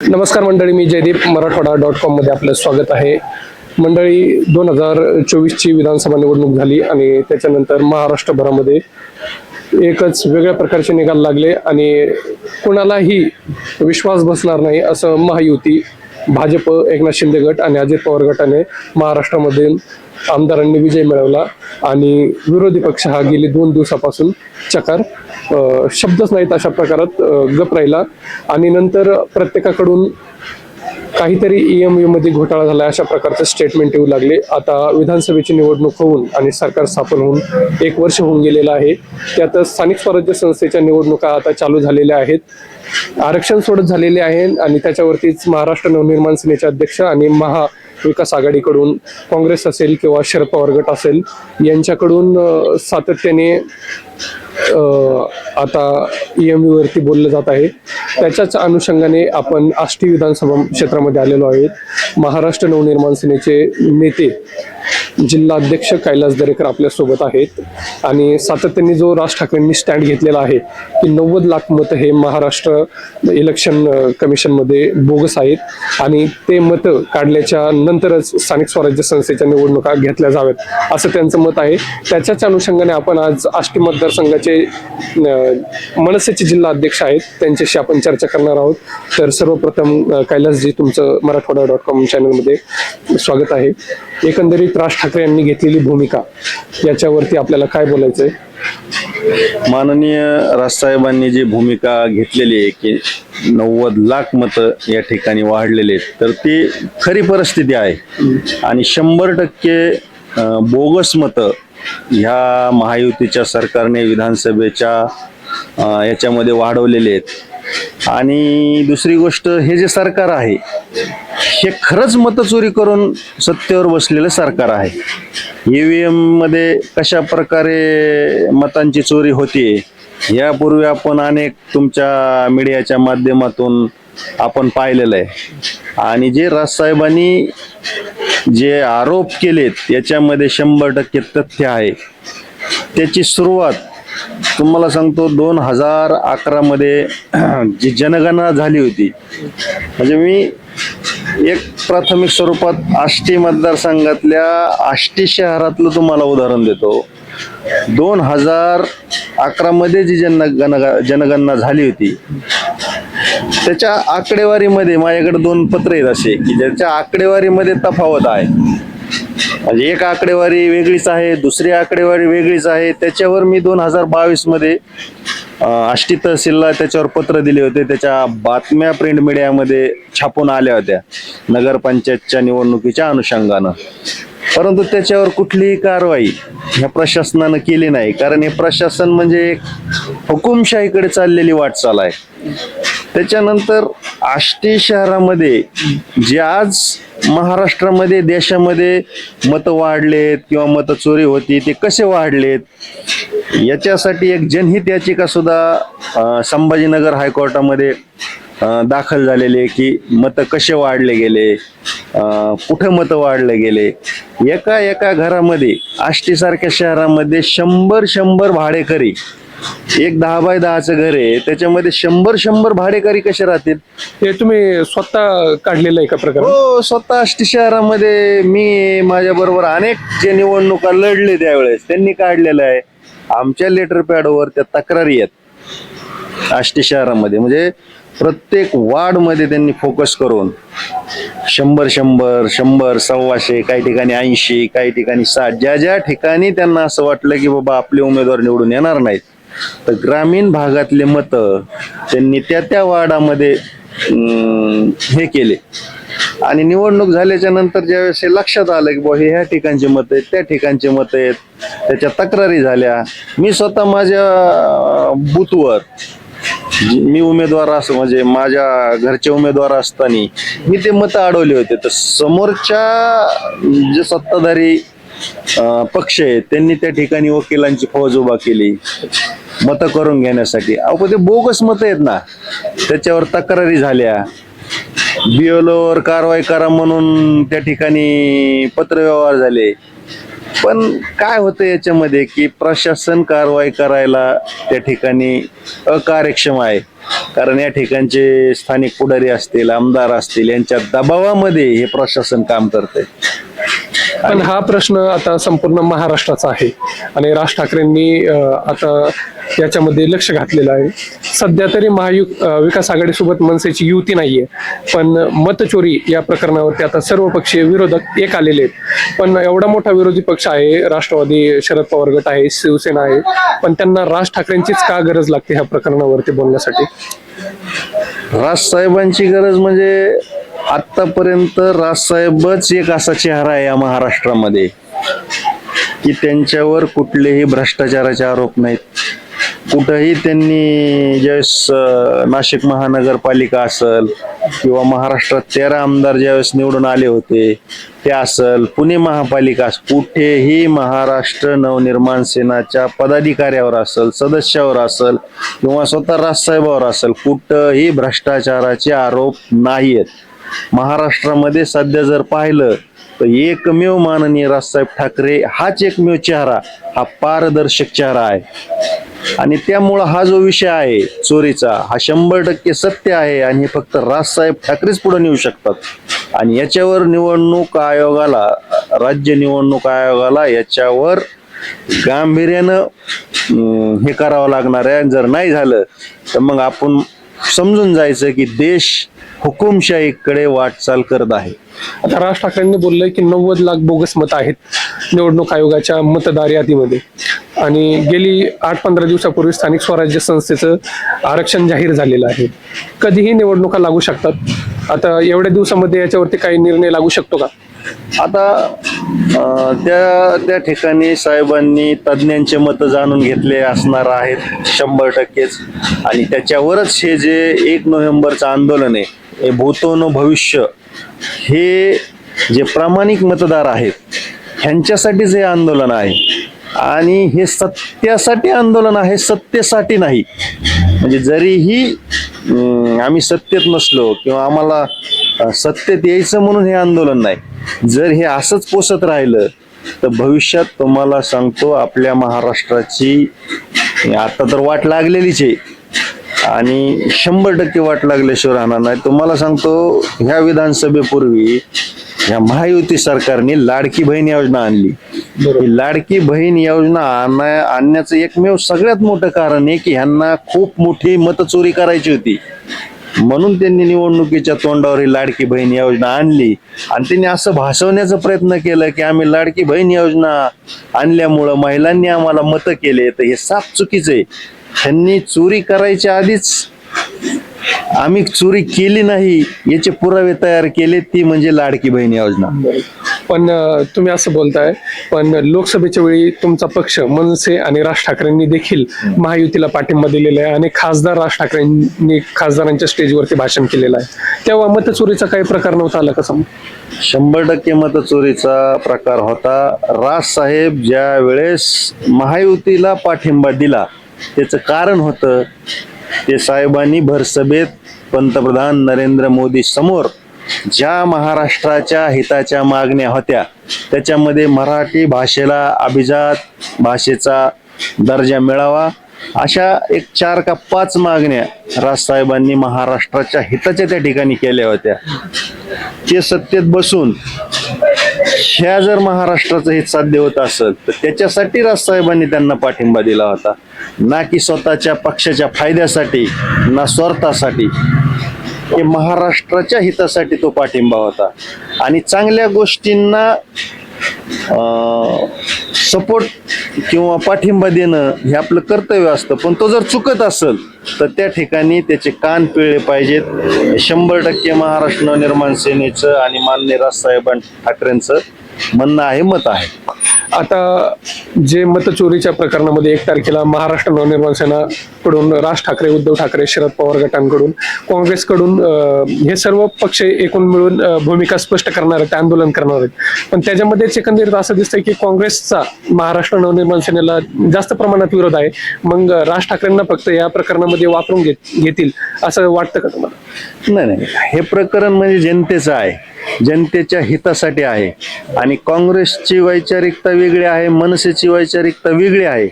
नमस्कार मंडळी मी जयदीप मराठवाडा डॉट कॉममध्ये आपलं स्वागत आहे. मंडळी दोन हजार चोवीसची विधानसभा निवडणूक झाली आणि त्याच्यानंतर महाराष्ट्रभरामध्ये एकच वेगळ्या प्रकारचे निकाल लागले आणि कुणालाही विश्वास बसणार नाही असं महायुती भाजप एकनाथ शिंदे गट आणि अजित पवार गटाने महाराष्ट्रामधील आमदारांनी विजय मिळवला आणि विरोधी पक्ष हा गेली दोन दिवसापासून चकार शब्दच नाहीत अशा प्रकारात गप राहिला. आणि नंतर प्रत्येकाकडून काहीतरी ईएमयू मध्ये घोटाळा झाला अशा प्रकारचे स्टेटमेंट येऊ लागले. आता विधानसभेची निवडणूक होऊन आणि सरकार स्थापन होऊन एक वर्ष होऊन गेलेलं आहे. त्यातच स्थानिक स्वराज्य संस्थेच्या निवडणुका आता चालू झालेल्या आहेत. आरक्षण सोडत झालेले आहे आणि त्याच्यावरतीच महाराष्ट्र नवनिर्माण सेनेचे अध्यक्ष आणि महा विकास आघाडीकडून काँग्रेस असेल किंवा शरद पवार गट असेल यांच्याकडून सातत्याने आता ईएमयू वरती बोललं जात आहे. त्याच्याच अनुषंगाने आपण आष्टी विधानसभा क्षेत्रामध्ये आलेलो आहेत. महाराष्ट्र नवनिर्माण सेनेचे नेते जिल्हाध्यक्ष कैलास दरेकर आपल्यासोबत आहेत. आणि सातत्याने जो राज ठाकरेंनी स्टँड घेतलेला आहे की नव्वद लाख मतं हे महाराष्ट्र इलेक्शन कमिशनमध्ये बोगस आहेत. आणि ते मतं काढल्याच्या नंतरच स्थानिक स्वराज्य संस्थेच्या निवडणुका घेतल्या जाव्यात. असं त्यांचं मत आहे. त्याच्याच अनुषंगाने आपण आज आष्टी मतदारसंघाचे मनसेचे जिल्हा अध्यक्ष आहेत. त्यांच्याशी आपण चर्चा करणार आहोत. तर सर्वप्रथम कैलासजी तुमचं मराठवाडा डॉट कॉम चॅनलमध्ये स्वागत आहे. एकंदरीत राज ठाकरे यांनी घेतलेली भूमिका याच्यावरती आपल्याला काय बोलायचंय? माननीय राजसाहेबांनी जी भूमिका घेतलेली आहे की नव्वद लाख मतं या ठिकाणी वाढलेले आहेत तर ती खरी परिस्थिती आहे. आणि शंभर टक्के बोगस मतं ह्या महायुतीच्या सरकारने विधानसभेच्या याच्यामध्ये वाढवलेले आहेत. आणि दुसरी गोष्ट हे जे सरकार आहे हे खरंच मतचोरी करून सत्तेवर बसलेलं सरकार आहे. ईव्हीएममध्ये कशा प्रकारे मतांची चोरी होते यापूर्वी आपण अनेक तुमच्या मीडियाच्या माध्यमातून आपण पाहिलेलं आहे. आणि जे राजसाहेबांनी जे आरोप केलेत याच्यामध्ये शंभर टक्के तथ्य आहे. त्याची सुरुवात तुम्हाला सांगतो दोन हजार अकरा मध्ये जी जनगणना झाली होती. म्हणजे मी एक प्राथमिक स्वरूपात आष्टी मतदारसंघातल्या आष्टी शहरातलं तुम्हाला उदाहरण देतो. दोन हजार अकरामध्ये जी जी जनगणना जनगणना झाली होती त्याच्या आकडेवारीमध्ये माझ्याकडे दोन पत्र आहेत असे की ज्याच्या आकडेवारीमध्ये तफावत आहे. म्हणजे एक आकडेवारी वेगळीच आहे दुसरी आकडेवारी वेगळीच आहे. त्याच्यावर मी दोन हजार बावीसमध्ये आष्टी तहसीलला त्याच्यावर पत्र दिले होते. त्याच्या बातम्या प्रिंट मीडियामध्ये छापून आल्या होत्या नगरपंचायतच्या निवडणुकीच्या अनुषंगानं. परंतु त्याच्यावर कुठलीही कारवाई ह्या प्रशासनानं केली नाही. कारण हे प्रशासन म्हणजे एक हुकुमशाहीकडे चाललेली वाटचाल आहे. त्याच्यानंतर आष्टी शहरामध्ये जे आज महाराष्ट्रामध्ये देशामध्ये मतं वाढलेत किंवा मतं चोरी होती ते कसे वाढलेत? याच्यासाठी एक जनहित याचिका सुद्धा संभाजीनगर हायकोर्टामध्ये दाखल झालेली आहे की मतं कसे वाढले गेले कुठं मतं वाढले गेले? एका एका घरामध्ये आष्टीसारख्या शहरामध्ये शंभर शंभर भाडेकरी एक दहा बाय दहाचं घर आहे त्याच्यामध्ये शंभर शंभर भाडेकरी कसे राहतील? हे तुम्ही स्वतः काढलेलं आहे का प्रकार हो स्वतः आष्टी शहरामध्ये मी माझ्या बरोबर अनेक जे निवडणुका लढले त्यावेळेस त्यांनी काढलेलं आहे. आमच्या लेटर पॅडवर त्या तक्रारी आहेत. आष्टी शहरामध्ये म्हणजे प्रत्येक वार्डमध्ये त्यांनी फोकस करून शंभर शंभर शंभर सव्वाशे काही ठिकाणी ऐंशी काही ठिकाणी साठ ज्या ज्या ठिकाणी त्यांना असं वाटलं की बाबा आपले उमेदवार निवडून येणार नाहीत तर ग्रामीण भागातले मतं त्यांनी त्या त्या वार्डामध्ये हे केले. आणि निवडणूक झाल्याच्यानंतर ज्यावेळेस हे लक्षात आलं की बुवा हे ह्या ठिकाणचे मत आहेत त्या ठिकाणचे मत आहेत त्याच्या तक्रारी झाल्या. मी स्वतः माझ्या बूथवर मी उमेदवार असं म्हणजे माझ्या घरचे उमेदवार असताना मी ते मतं अडवले होते. तर समोरच्या जे सत्ताधारी पक्ष आहेत त्यांनी त्या ठिकाणी वकिलांची फौज उभा केली. मतं करून घेण्यासाठी. अहो पण ते बोगस मतं आहेत ना. त्याच्यावर तक्रारी झाल्या. बिओलोवर कारवाई करा म्हणून त्या ठिकाणी पत्रव्यवहार झाले. पण काय होतं याच्यामध्ये की प्रशासन कारवाई करायला त्या ठिकाणी अकार्यक्षम आहे. कारण या ठिकाणचे स्थानिक पुढारी असतील आमदार असतील यांच्या दबावामध्ये हे प्रशासन काम करते पण हा प्रश्न आता संपूर्ण महाराष्ट्राचा आहे. आणि राज ठाकरेंनी आता याच्यामध्ये लक्ष घातलेलं आहे. सध्या तरी महायु विकास आघाडीसोबत मनसेची युती नाहीये. पण मतचोरी या प्रकरणावरती आता सर्व पक्षीय विरोधक एक आलेले आहेत. पण एवढा मोठा विरोधी पक्ष आहे राष्ट्रवादी शरद पवार गट आहे शिवसेना आहे. पण त्यांना राज ठाकरेंचीच का गरज लागते ह्या प्रकरणावरती बोलण्यासाठी? राजसाहेबांची गरज म्हणजे आतापर्यंत राजसाहेबच एक असा चेहरा आहे या महाराष्ट्रामध्ये की त्यांच्यावर कुठलेही भ्रष्टाचाराचे आरोप नाहीत. कुठंही त्यांनी ज्यावेळेस नाशिक महानगरपालिका असल किंवा महाराष्ट्रात तेरा आमदार ज्यावेळेस निवडून आले होते ते असल पुणे महापालिका कुठेही महाराष्ट्र नवनिर्माण सेनाच्या पदाधिकाऱ्यावर असल सदस्यावर असल किंवा स्वतः राजसाहेबावर असल कुठंही भ्रष्टाचाराचे आरोप नाहीयेत. महाराष्ट्रामध्ये सध्या जर पाहिलं तर एकमेव माननीय राजसाहेब ठाकरे हाच एकमेव चेहरा हा पारदर्शक चेहरा आहे. आणि त्यामुळं हा जो विषय आहे चोरीचा हा शंभर टक्के सत्य आहे आणि हे फक्त राजसाहेब ठाकरेच पुढे नेऊ शकतात. आणि याच्यावर निवडणूक आयोगाला राज्य निवडणूक आयोगाला याच्यावर गांभीर्यानं हे करावं लागणार आहे. जर नाही झालं तर मग आपण समजून जायचं की देश हुकुमशाहीकडे वाटचाल करत आहे. आता राज ठाकरेंनी बोललंय की नव्वद लाख बोगस मत आहेत निवडणूक आयोगाच्या मतदार यादीमध्ये. आणि गेली आठ पंधरा दिवसापूर्वी स्थानिक स्वराज्य संस्थेचं आरक्षण जाहीर झालेलं आहे. कधीही निवडणुका लागू शकतात. आता एवढ्या दिवसामध्ये याच्यावरती काही निर्णय लागू शकतो का? आता त्या त्या ठिकाणी साहेबांनी तज्ज्ञांचे मतं जाणून घेतले असणार आहेत शंभर टक्केच. आणि त्याच्यावरच हे जे एक नोव्हेंबरचं आंदोलन आहे हे भूतोन भविष्य हे जे प्रामाणिक मतदार आहेत ह्यांच्यासाठीच हे आंदोलन आहे. आणि हे सत्यासाठी आंदोलन आहे सत्तेसाठी नाही. म्हणजे जरीही आम्ही सत्तेत नसलो किंवा आम्हाला सत्तेत यायचं म्हणून हे आंदोलन नाही. जर हे असंच पोसत राहिलं तर भविष्यात तुम्हाला सांगतो आपल्या महाराष्ट्राची आता तर वाट लागलेलीच आहे. आणि शंभर टक्के वाट लागल्याशिवाय राहणार नाही. तुम्हाला सांगतो ह्या विधानसभेपूर्वी ह्या महायुती सरकारने लाडकी बहीण योजना आणली. ही लाडकी बहीण योजना आणण्या आणण्याचं एकमेव सगळ्यात मोठं कारण आहे की ह्यांना खूप मोठी मतचोरी करायची होती. म्हणून त्यांनी निवडणुकीच्या तोंडावर ही लाडकी बहीण योजना आणली. आणि त्यांनी असं भासवण्याचा प्रयत्न केला की आम्ही लाडकी बहीण योजना आणल्यामुळं महिलांनी आम्हाला मतं केले. तर हे साफ चुकीचं आहे. त्यांनी चोरी करायच्या आधीच आम्ही चोरी केली नाही याचे पुरावे तयार केले ती म्हणजे लाडकी बहीण योजना. पण तुम्ही असं बोलताय पण लोकसभेच्या वेळी तुमचा पक्ष मनसे आणि राज ठाकरेंनी देखील महायुतीला पाठिंबा दिलेला आहे आणि खासदार राज ठाकरेंनी खासदारांच्या स्टेजवरती भाषण केलेलं आहे. तेव्हा मतचोरीचा काही प्रकार नव्हता आला कसं शंभर टक्के मतचोरीचा प्रकार होता. राज साहेब ज्या वेळेस महायुतीला पाठिंबा दिला त्याचं कारण होतं ते साहेबांनी भरसभेत पंतप्रधान नरेंद्र मोदी समोर ज्या महाराष्ट्राच्या हिताच्या मागण्या होत्या त्याच्यामध्ये मराठी भाषेला अभिजात भाषेचा दर्जा मिळावा. अशा एक चार का पाच मागण्या राजसाहेबांनी महाराष्ट्राच्या हिताच्या त्या ठिकाणी केल्या होत्या. ते सत्तेत बसून ह्या जर महाराष्ट्राचं हित साध्य होत असेल तर त्याच्यासाठी राजसाहेबांनी त्यांना पाठिंबा दिला होता. ना की स्वतःच्या पक्षाच्या फायद्यासाठी ना स्वार्थासाठी. हे महाराष्ट्राच्या हितासाठी तो पाठिंबा होता. आणि चांगल्या गोष्टींना सपोर्ट किंवा पाठिंबा देणं हे आपलं कर्तव्य असतं. पण तो जर चुकत असेल तर त्या ठिकाणी त्याचे कान पिळले पाहिजेत. शंभर टक्के महाराष्ट्र नवनिर्माण सेनेचं आणि मान्य राजसाहेबां ठाकरेंचं म्हणणं आहे मत आहे. आता जे मतचोरीच्या प्रकरणामध्ये एक तारखेला महाराष्ट्र नवनिर्माण सेनाकडून राज ठाकरे उद्धव ठाकरे शरद पवार गटांकडून काँग्रेसकडून हे सर्व पक्ष एकूण मिळून भूमिका स्पष्ट करणार आहेत आंदोलन करणार आहेत. पण त्याच्यामध्येच एकंदरीत असं दिसतंय की काँग्रेसचा महाराष्ट्र नवनिर्माण सेनेला जास्त प्रमाणात विरोध आहे. मग राज ठाकरेंना फक्त या प्रकरणामध्ये वापरून घेत घेतील असं वाटतं का तुम्हाला? नाही नाही. हे प्रकरण म्हणजे जनतेचं आहे. जनतेच्या हितासाठी आहे. आणि काँग्रेसची वैचारिकता वेगळी आहे मनसेची वैचारिकता वेगळी आहे.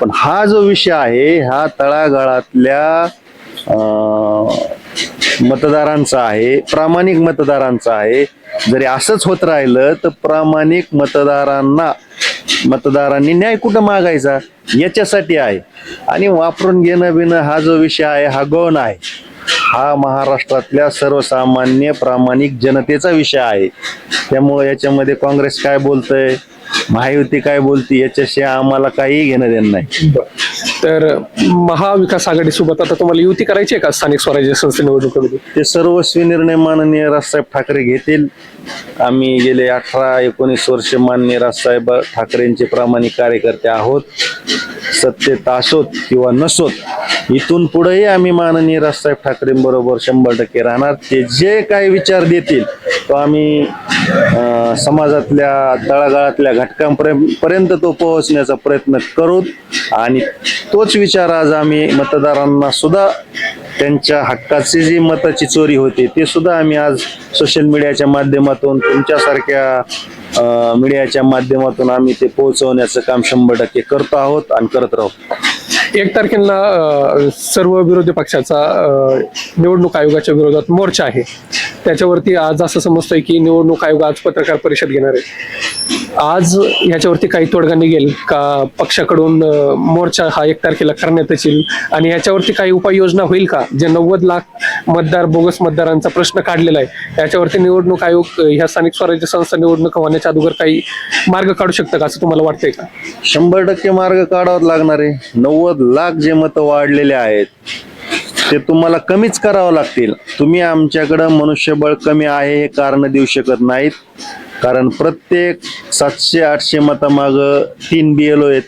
पण हा जो विषय आहे हा तळागाळातल्या मतदारांचा आहे प्रामाणिक मतदारांचा आहे. जरी असंच होत राहिलं तर प्रामाणिक मतदारांना मतदारांनी न्याय कुठं मागायचा? याच्यासाठी आहे. आणि वापरून घेणं बिणं हा जो विषय आहे हा गौण आहे. हा महाराष्ट्रातल्या सर्वसामान्य प्रामाणिक जनतेचा विषय आहे. त्यामुळं याच्यामध्ये काँग्रेस काय बोलतंय महायुती काय बोलते याच्याशी आम्हाला काही घेणं देणं नाही. तर महाविकास आघाडीसोबत आता तुम्हाला युती करायची आहे का स्थानिक स्वराज्य संस्थे निवडणुकीमध्ये? ते सर्वस्वी निर्णय माननीय राजसाहेब ठाकरे घेतील. आम्ही गेले अठरा एकोणीस वर्ष माननीय राजसाहेब ठाकरेंचे प्रामाणिक कार्यकर्ते आहोत. सत्तेत असोत किंवा नसोत इथून पुढेही आम्ही माननीय राजसाहेब ठाकरेंबरोबर शंभर टक्के राहणार. ते जे काही विचार देतील तो आम्ही समाजातल्या तळागाळातल्या घटकांपर्यंत तो पोहोचण्याचा प्रयत्न करू. आणि तोच विचार आज आम्ही मतदारांना सुद्धा त्यांच्या हक्काची जी मताची चोरी होती ते सुद्धा आम्ही आज सोशल मीडियाच्या माध्यमातून तुमच्यासारख्या मीडियाच्या माध्यमातून आम्ही ते पोहोचवण्याचं काम शंभर टक्के करतो आहोत आणि करत राहू. एक तारखेला सर्व विरोधी पक्षाचा निवडणूक आयोगाच्या विरोधात मोर्चा आहे. त्याच्यावरती आज असं समजतंय की निवडणूक आयोग आज पत्रकार परिषद घेणार आहे. आज ह्याच्यावरती काही तोडगा निघेल का पक्षाकडून मोर्चा हा एक तारखेला करण्यात येईल आणि ह्याच्यावरती काही उपाययोजना होईल का? जे नव्वद लाख मतदार बोगस मतदारांचा प्रश्न काढलेला आहे याच्यावरती निवडणूक आयोग ह्या स्थानिक स्वराज्य संस्था निवडणूक होण्याच्या अगोदर काही मार्ग काढू शकतं का? असं तुम्हाला वाटतंय का? शंभर टक्के मार्ग काढावा लागणार आहे. नव्वद लाख जे मतं वाढलेले आहेत ते तुम्हाला कमीच करावं लागतील. तुम्ही आमच्याकडं मनुष्यबळ कमी आहे हे कारण देऊ शकत नाहीत. कारण प्रत्येक सातशे आठशे मतामागं तीन बी एल ओ आहेत.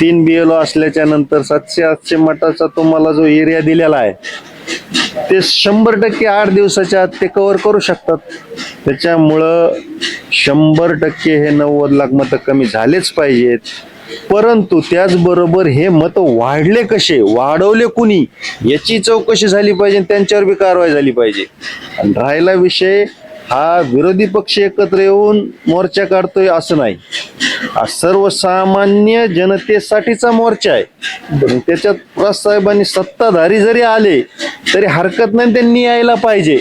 तीन बी एल ओ असल्याच्या नंतर सातशे आठशे मताचा तुम्हाला जो एरिया दिलेला आहे ते शंभर टक्के आठ दिवसाच्या आत ते कव्हर करू शकतात. त्याच्यामुळं शंभर टक्के हे नव्वद लाख मतं कमी झालेच पाहिजेत. परंतु त्याचबरोबर हे मत वाढले कसे वाढवले कुणी याची चौकशी झाली पाहिजे आणि त्यांच्यावर बी कारवाई झाली पाहिजे. आणि राहिला विषय हा विरोधी पक्ष एकत्र येऊन मोर्चा काढतोय असं नाही. हा सर्वसामान्य जनतेसाठीचा मोर्चा आहे. त्याच्यात राजसाहेबांनी सत्ताधारी जरी आले तरी हरकत नाही त्यांनी यायला पाहिजे.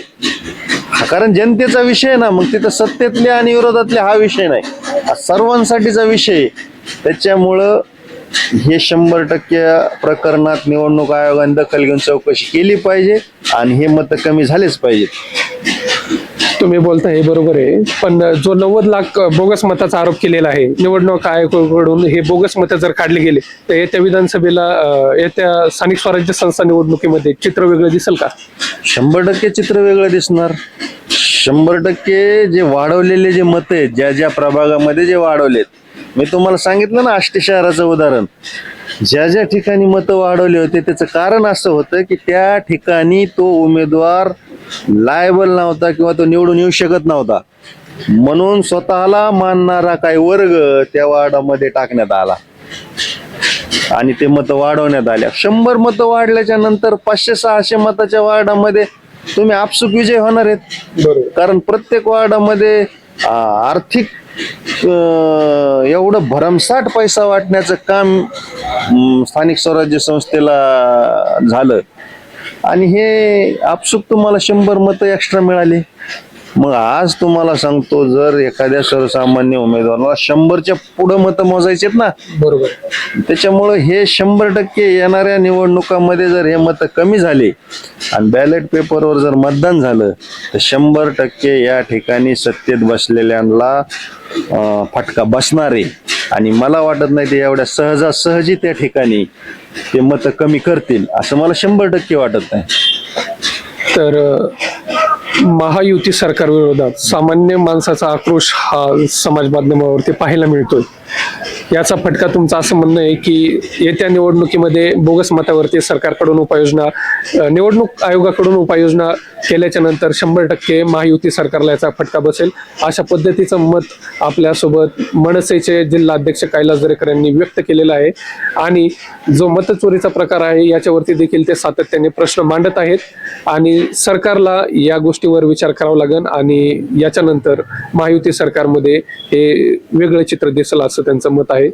हा कारण जनतेचा विषय ना मग तिथं सत्तेतले आणि विरोधातले हा विषय नाही. हा सर्वांसाठीचा विषय त्याच्यामुळं हे शंभर टक्के प्रकरणात निवडणूक आयोगाने दखल घेऊन चौकशी केली पाहिजे आणि हे मतं कमी झालेच पाहिजेत. तुम्ही बोलता हे बरोबर आहे. पण जो नव्वद लाख बोगस मताचा आरोप केलेला आहे निवडणूक आयोगाकडून हे बोगस मत जर काढले गेले तर येत्या विधानसभेला येत्या स्थानिक स्वराज्य संस्था निवडणुकीमध्ये चित्र वेगळं दिसेल का? शंभर टक्के चित्र वेगळं दिसणार. शंभर टक्के जे वाढवलेले जे मत आहेत ज्या ज्या प्रभागामध्ये जे वाढवलेत मी तुम्हाला सांगितलं ना आष्टी शहराचं उदाहरण. ज्या ज्या ठिकाणी मतं वाढवले होते त्याचं कारण असं होतं की त्या ठिकाणी तो उमेदवार लायबल नव्हता किंवा तो निवडून येऊ शकत नव्हता. म्हणून स्वतःला मानणारा काही वर्ग त्या वार्डामध्ये टाकण्यात आला. आणि ते मतं वाढवण्यात आल्या. शंभर मतं वाढल्याच्या नंतर पाचशे सहाशे मताच्या वार्डामध्ये तुम्ही आपसुक विजय होणार आहेत. कारण प्रत्येक वार्डामध्ये आर्थिक एवढं भरमसाठ पैसा वाटण्याचं काम स्थानिक स्वराज्य संस्थेला झालं. आणि हे आपसुक तुम्हाला शंभर मतं एक्स्ट्रा मिळाली. मग आज तुम्हाला सांगतो जर एखाद्या सर्वसामान्य उमेदवाराला शंभरच्या पुढं मतं मोजायचेत ना बरोबर. त्याच्यामुळं हे शंभर टक्के येणाऱ्या निवडणुकामध्ये जर हे मतं कमी झाले आणि बॅलेट पेपरवर जर मतदान झालं तर शंभर टक्के या ठिकाणी सत्तेत बसलेल्यांना अं, फटका बसणार आहे. आणि मला वाटत नाही ते एवढ्या सहजासहजी त्या ठिकाणी ते मतं कमी करतील असं मला शंभर टक्के वाटत नाही. तर अ, महायुती सरकार विरोधात सामान्य माणसाचा आक्रोश हा समाज माध्यमावरती पाहायला मिळतोय. याचा फटका तुमचं असं म्हणणं आहे की येत्या निवडणुकीमध्ये बोगस मतावरती सरकारकडून उपाययोजना निवडणूक आयोगाकडून उपाययोजना केल्याच्यानंतर शंभर टक्के महायुती सरकारला याचा फटका बसेल. अशा पद्धतीचं मत आपल्यासोबत मनसेचे जिल्हाध्यक्ष कैलास दरेकर यांनी व्यक्त केलेलं आहे. आणि जो मतचोरीचा प्रकार आहे याच्यावरती देखील ते सातत्याने प्रश्न मांडत आहेत. आणि सरकारला या गोष्टीवर विचार करावा लागेल आणि याच्यानंतर महायुती सरकारमध्ये हे वेगळं चित्र दिसलं असं त्यांचं मत आहे.